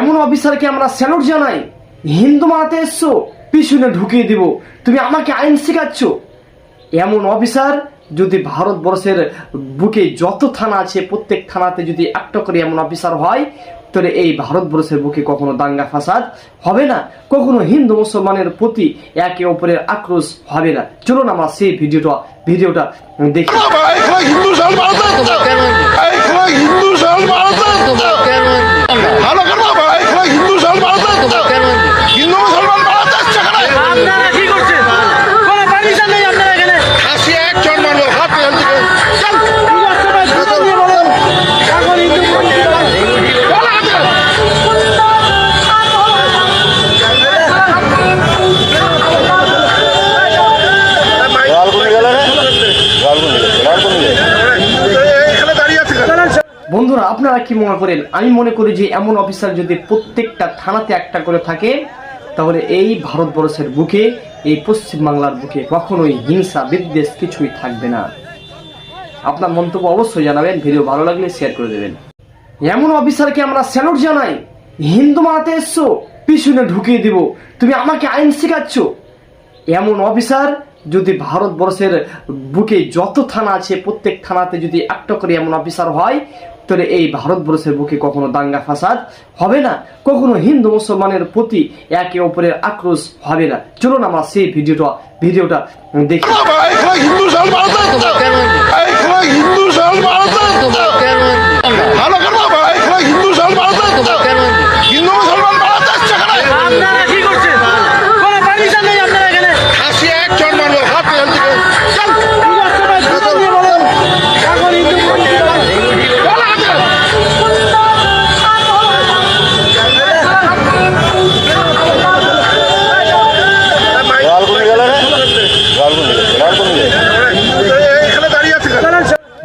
এমন অফিসারকে আমরা স্যালুট জানাই, হিন্দু মানাতে এসছো, পিছনে ঢুকিয়ে দিব, তুমি আমাকে আইন শেখাচ্ছ। এমন অফিসার যদি ভারতবর্ষের বুকে যত থানা আছে, প্রত্যেক থানাতে যদি একটা করে এমন অফিসার হয়, তাহলে এই ভারতবর্ষের বুকে কখনো দাঙ্গা ফাসাদ হবে না, কখনো হিন্দু মুসলমানের প্রতি একে অপরের আক্রোশ হবে না। চলুন আমরা সেই ভিডিওটা ভিডিওটা দেখি। হিন্দু বন্ধুরা, আপনারা কি মনে করেন? আমি মনে করি যে এমন অফিসার যদি প্রত্যেকটা থানাতে একটা করে থাকে, তাহলে এই ভারতবর্ষের বুকে, এই পশ্চিম বাংলার বুকে কখনোই হিংসা, বিদ্বেষ কিছুই থাকবে না। আপনার মন্তব্য অবশ্যই জানাবেন, ভিডিও ভালো লাগলে শেয়ার করে দেবেন। এমন অফিসারকে আমরা স্যালুট জানাই। হিন্দু মানাতে এসছো, পিছনে ঢুকিয়ে দিব। তুমি আমাকে আইন শেখাচ্ছ। এমন অফিসার যদি ভারতবর্ষের বুকে যত থানা আছে, প্রত্যেক থানাতে যদি একটা করে এমন অফিসার হয়, তাহলে এই ভারতবর্ষের বুকে কখনো দাঙ্গা ফাসাদ হবে না, কখনো হিন্দু মুসলমানের প্রতি একে অপরের আক্রোশ হবে না। চলুন আমরা সেই ভিডিওটা ভিডিওটা দেখি।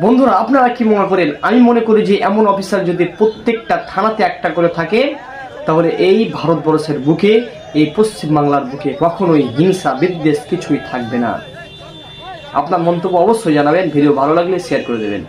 বন্ধুরা, আপনারা কি মনে করেন? আমি মনে করি যে এমন অফিসার যদি প্রত্যেকটা থানাতে একটা করে থাকে, তাহলে এই ভারতবর্ষের বুকে, এই পশ্চিমবাংলার বুকে কখনোই হিংসা, বিদ্বেষ কিছুই থাকবে না। আপনার মন্তব্য অবশ্যই জানাবেন, ভিডিও ভালো লাগলে শেয়ার করে দেবেন।